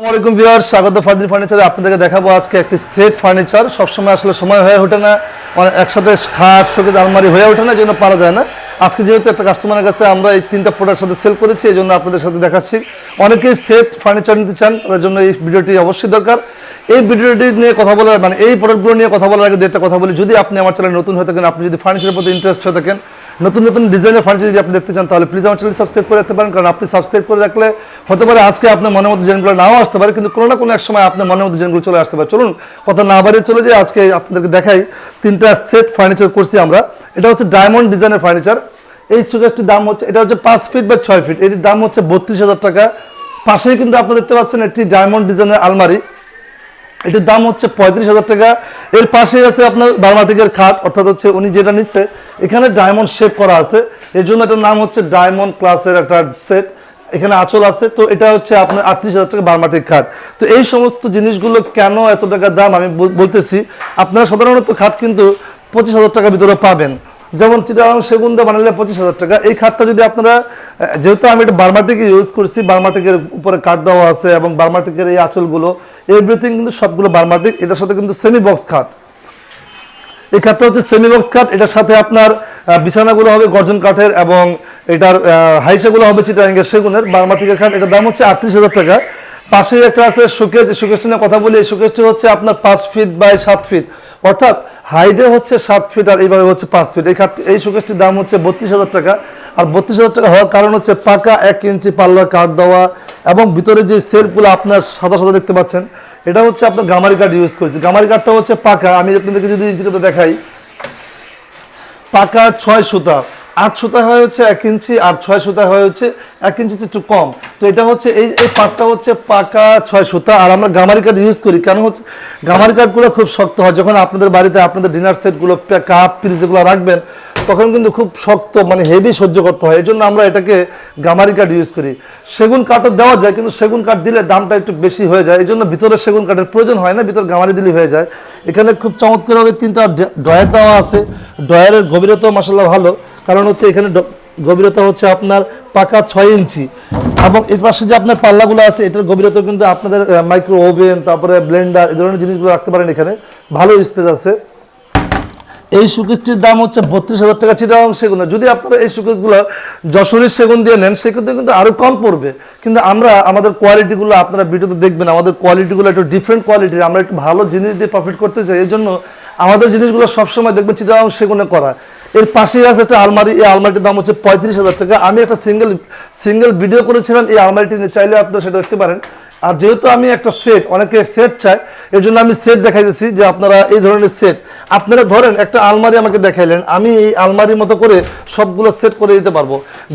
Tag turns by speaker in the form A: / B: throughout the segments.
A: আসসালামাইকুম ভিউয়ার স্বাগত ফাজিল ফার্নিচারে আপনাদেরকে দেখাবো আজকে একটি সেট ফার্নিচার। সবসময় আসলে সময় হয়ে ওঠে না অনেক একসাথে খাট শোকেজ আলমারি হয়ে ওঠে না জন্য পারা যায় না। আজকে যেহেতু একটা কাস্টমারের কাছে আমরা এই তিনটা প্রোডাক্ট সাথে সেল করেছি, এই জন্য আপনাদের সাথে দেখাচ্ছি। অনেকেই সেট ফার্নিচার নিতে চান, তাদের জন্য এই ভিডিওটি অবশ্যই দরকার। এই ভিডিওটি নিয়ে কথা বলার মানে এই প্রোডাক্টগুলো নিয়ে কথা বলার আগে একটা কথা বলি। যদি আপনি আমার চ্যানেল নতুন হয়ে থাকেন, আপনি যদি ফার্নিচারের প্রতি ইন্টারেস্ট হয়ে থাকেন নতুন নতুন ডিজাইনের ফার্নিচার যদি আপনি দেখতে চান, তাহলে প্লিজ আমার চ্যানেল সাবস্ক্রাইব করে রাখতে পারেন, কারণ আপনি সাবস্ক্রাইব করে রাখলে হতে পারে আজকে আপনার মনের মধ্যে ডিজাইনগুলো নাও আসতে পারে, কিন্তু কোনো না কোনো এক সময় আপনার মনের মধ্যে ডিজাইনগুলো চলে আসতে পারে। চলুন, কথা না বাড়িয়ে চলে যাই, আজকে আপনাদেরকে দেখাই তিনটা সেট ফার্নিচার করছি আমরা। এটা হচ্ছে ডায়মন্ড ডিজাইনের ফার্নিচার এই সুকেশটির দাম হচ্ছে, এটা হচ্ছে পাঁচ ফিট বা ছয় ফিট এটির দাম হচ্ছে বত্রিশ হাজার টাকা। পাশেই কিন্তু আপনি দেখতে পাচ্ছেন একটি ডায়মন্ড ডিজাইনের আলমারি। এটির দাম হচ্ছে পঁয়ত্রিশ হাজার টাকা। এর পাশে আছে আপনার বার্মাটিকের খাট, অর্থাৎ হচ্ছে উনি যেটা নিচ্ছে, এখানে ডায়মন্ড শেপ করা আছে। এর জন্য এটার নাম হচ্ছে ডায়মন্ড ক্লাসের একটা সেট এখানে আঁচল আছে, তো এটা হচ্ছে আপনার আটত্রিশ হাজার টাকা বার্মাটিক খাট। তো এই সমস্ত জিনিসগুলো কেন এত টাকা দাম? আমি বলতেছি, আপনারা সাধারণত খাট কিন্তু পঁচিশ হাজার টাকার ভিতরে পাবেন। যেমন চিটাগাং সেগুন দিয়ে বানালে পঁচিশ হাজার টাকা। এই খাটটা যদি আপনারা যেহেতু আমি এটা বার্মাটিক ইউজ করছি, বার্মাটিকের উপরে কাঠ দেওয়া আছে এবং বার্মাটিকের এই আঁচলগুলো এভরিথিং কিন্তু সবগুলো বার্মাটিক, এটার সাথে কিন্তু সেমি বক্স খাট এই খাটটা হচ্ছে সেমি বক্স খাট এটার সাথে আপনার বিছানাগুলো হবে গর্জন কাঠের এবং এটার হাইসাগুলো হবে চিটাগাঙ্গের সেগুনের, বার্মাটিকের খাট এটার দাম হচ্ছে আটত্রিশ হাজার টাকা। পাশেই একটা আছে শোকেজ শোকেজটি নিয়ে কথা বলি, এই শোকেজটি হচ্ছে আপনার পাঁচ ফিট বাই সাত ফিট অর্থাৎ হাইটে হচ্ছে সাত ফিট আর এইভাবে হচ্ছে পাঁচ ফিট এই খাট এই শোকেজটির দাম হচ্ছে বত্রিশ হাজার টাকা। আর বত্রিশ হাজার টাকা হওয়ার কারণ হচ্ছে পাকা এক ইঞ্চি পাল্লার কাঠ দেওয়া এবং ভিতরে যে সেলফগুলো আপনার সাদা সাদা দেখতে পাচ্ছেন, এটা হচ্ছে আপনার গামারি কাঠ ইউজ করেছি। গামারি কাঠটা হচ্ছে পাকা। আমি আপনাদেরকে যদি ইঞ্চিটা দেখাই, পাকা ছয় সুতা। আট সুতা হয় হচ্ছে এক ইঞ্চি, আর ছয় সুতা হয় হচ্ছে এক ইঞ্চি একটু কম। তো এটা হচ্ছে এই এই পাটটা হচ্ছে পাকা ছয় সুতা। আর আমরা গামারি কাঠ ইউজ করি। কেন হচ্ছে, গামারি কাঠগুলো খুব শক্ত হয়। যখন আপনাদের বাড়িতে আপনাদের ডিনার সেটগুলো কাপ পিরিজ এগুলো রাখবেন তখন কিন্তু খুব শক্ত মানে হেভি সহ্য করতে হয়। এই জন্য আমরা এটাকে গামারি কাঠ ইউজ করি। সেগুন কাঠও দেওয়া যায়, কিন্তু সেগুন কাঠ দিলে দামটা একটু বেশি হয়ে যায়। এই জন্য ভিতরে সেগুন কাঠের প্রয়োজন হয় না, ভিতরে গামারি দিলে হয়ে যায়। এখানে খুব চমৎকারভাবে তিনটা ডয়ার দেওয়া আছে। ডয়ারের গভীরতাও মাসাল্লাহ ভালো। কারণ হচ্ছে এখানে গভীরতা হচ্ছে আপনার পাকা ছয় ইঞ্চি। এবং এর পাশে যে আপনার পাল্লাগুলো আছে, এটার গভীরতা কিন্তু আপনাদের মাইক্রো ওভেন তারপরে ব্লেন্ডার এই ধরনের জিনিসগুলো রাখতে পারেন এখানে। ভালো স্পেস আছে। এই সুকেশটির দাম হচ্ছে বত্রিশ হাজার টাকা চিটাগাং সেগুন। যদি আপনারা এই সুকেশগুলো যশোরের সেগুন দিয়ে নেন, সেক্ষেত্রে কিন্তু আরও কম পড়বে। কিন্তু আমরা আমাদের কোয়ালিটিগুলো আপনারা ভিডিওতে দেখবেন, আমাদের কোয়ালিটিগুলো একটু ডিফারেন্ট কোয়ালিটির আমরা একটু ভালো জিনিস দিয়ে প্রফিট করতে চাই এই জন্য আমাদের জিনিসগুলো সবসময় দেখবেন চিটাগাং সেগুনে করা। এর পাশেই আছে একটা আলমারি, এই আলমারিটির দাম হচ্ছে পঁয়ত্রিশ হাজার টাকা। আমি একটা সিঙ্গেল সিঙ্গেল ভিডিও করেছিলাম, এই আলমারিটি নিয়ে, চাইলে আপনারা সেটা দেখতে পারেন। আর যেহেতু আমি একটা সেট অনেকে সেট চাই এর জন্য আমি সেট দেখাইতেছি যে আপনারা এই ধরনের সেট আপনারা ধরেন, একটা আলমারি আমাকে দেখাইলেন, আমি এই আলমারির মতো করে সবগুলো সেট করে দিতে পারব।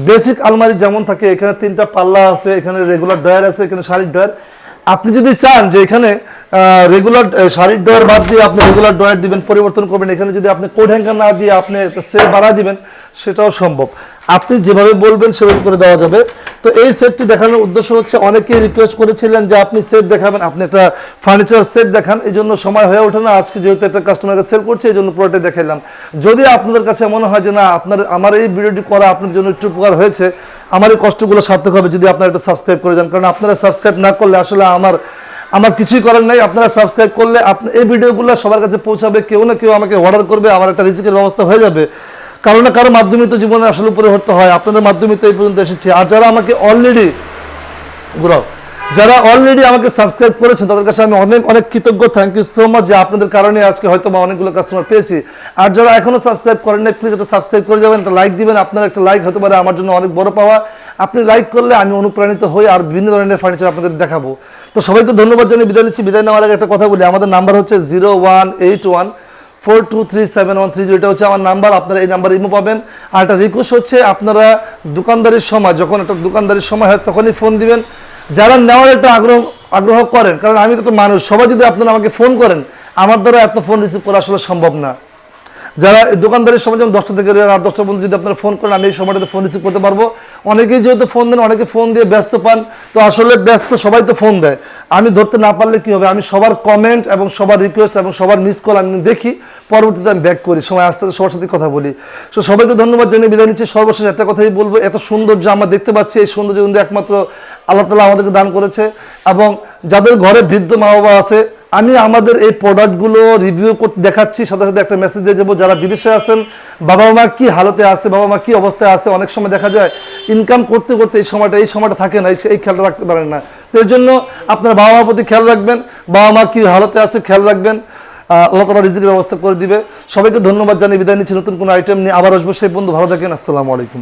A: বেসিক আলমারি যেমন থাকে, এখানে তিনটা পাল্লা আছে, এখানে রেগুলার ডয়ার আছে, এখানে শাড়ির ডয়ার আপনি যদি চান যে এখানে রেগুলার শাড়ির ডয়ার বাদ দিয়ে আপনি রেগুলার ডয়ার দিবেন, পরিবর্তন করবেন, এখানে যদি আপনি কোড হ্যাঙ্গার না দিয়ে আপনি একটা সেট বাড়া দিবেন, সেটাও সম্ভব। আপনি যেভাবে বলবেন সেভাবে করে দেওয়া যাবে। তো এই সেটটি দেখানোর উদ্দেশ্য হচ্ছে, অনেকেই রিকোয়েস্ট করেছিলেন যে আপনি সেট দেখাবেন, আপনি একটা ফার্নিচার সেট দেখান, এই জন্য সময় হয়ে ওঠে না। আজকে যেহেতু একটা কাস্টমারকে সেল করছে, এই জন্য পুরোটাই দেখাইলাম। যদি আপনাদের কাছে মনে হয় যে না, আপনার, আমার এই ভিডিওটি করা আপনার জন্য একটু উপকার হয়েছে, আমার এই কষ্টগুলো সার্থক হবে যদি আপনারা এটা সাবস্ক্রাইব করে যান। কারণ আপনারা সাবস্ক্রাইব না করলে আসলে আমার আমার কিছুই করার নাই। আপনারা সাবস্ক্রাইব করলে আপনি এই ভিডিওগুলো সবার কাছে পৌঁছাবে, কেউ না কেউ আমাকে অর্ডার করবে, আমার একটা রিজিকের ব্যবস্থা হয়ে যাবে। কারও না, কারও মাধ্যমে তো জীবনে আসলে পরিবর্তন হয়। আপনাদের মাধ্যমে তো এই পর্যন্ত এসেছি। আর যারা আমাকে অলরেডি ঘুরাও, যারা অলরেডি আমাকে সাবস্ক্রাইব করেছেন, তাদের কাছে আমি অনেক অনেক কৃতজ্ঞ। থ্যাংক ইউ সো মাচ যে আপনাদের কারণে আজকে হয়তো বা অনেকগুলো কাস্টমার পেয়েছি। আর যারা এখনও সাবস্ক্রাইব করেন না প্লিজ একটা সাবস্ক্রাইব করে যাবেন, একটা লাইক দিবেন। আপনার একটা লাইক হতে পারে আমার জন্য অনেক বড় পাওয়া। আপনি লাইক করলে আমি অনুপ্রাণিত হই আর বিভিন্ন ধরনের ফার্নিচার আপনাদের দেখাবো। তো সবাইকে ধন্যবাদ জানিয়ে বিদায় নিচ্ছি। বিদায় নেওয়ার আগে একটা কথা বলি। আমাদের নাম্বার হচ্ছে zero one eight one four two three seven one three zero, এটা হচ্ছে আমার নাম্বার, আপনারা এই নাম্বার ইমো পাবেন। আর একটা রিকোয়েস্ট হচ্ছে, আপনারা দোকানদারির সময়, যখন একটা দোকানদারির সময় হয়, তখনই ফোন দিবেন। যারা নেওয়ার একটা আগ্রহ আগ্রহ করেন, কারণ আমি তো মানুষ, সবাই যদি আপনারা আমাকে ফোন করেন, আমার দ্বারা এত ফোন রিসিভ করা আসলে সম্ভব না। যারা দোকানদারের সময় যেমন দশটা থেকে রাত দশটা পর্যন্ত যদি আপনারা ফোন করেন, আমি এই সময়টাতে ফোন রিসিভ করতে পারব। অনেকেই যেহেতু ফোন দেন, অনেকে ফোন দিয়ে ব্যস্ত পান, তো আসলে ব্যস্ত সবাই তো ফোন দেয়। আমি ধরতে না পারলে কি হবে? আমি সবার কমেন্ট এবং সবার রিকোয়েস্ট এবং সবার মিস কল আমি দেখি, পরবর্তীতে আমি ব্যাক করি। সময় আস্তে আস্তে সবার সাথে কথা বলি। সো সবাইকে ধন্যবাদ জানিয়ে বিদায় নিচ্ছি। সর্বশেষ একটা কথাই বলব, এত সৌন্দর্য আমরা দেখতে পাচ্ছি, এই সৌন্দর্য কিন্তু একমাত্র আল্লাহ তালা আমাদেরকে দান করেছে। এবং যাদের ঘরে বৃদ্ধ মা বাবা আছে আমি আমাদের এই প্রোডাক্টগুলো রিভিউ করতে দেখাচ্ছি, সাথে সাথে একটা মেসেজ দিয়ে যাব। যারা বিদেশে আছেন বাবা মা কি হালতে আছে বাবা মা কি অবস্থায় আছে, অনেক সময় দেখা যায় ইনকাম করতে করতে এই সময়টা এই সময়টা থাকে না, এই- খেয়ালটা রাখতে পারেন না। তো এর জন্য আপনার বাবা মার প্রতি খেয়াল রাখবেন বাবা মা কি হালতে আছে খেয়াল রাখবেন আল্লাহ তালা রিজিকের ব্যবস্থা করে দিবে। সবাইকে ধন্যবাদ জানিয়ে বিদায় নিচ্ছি। নতুন কোনো আইটেম নিয়ে আবার আসব। সেই বন্ধু ভালো থাকেন, আসসালামু আলাইকুম।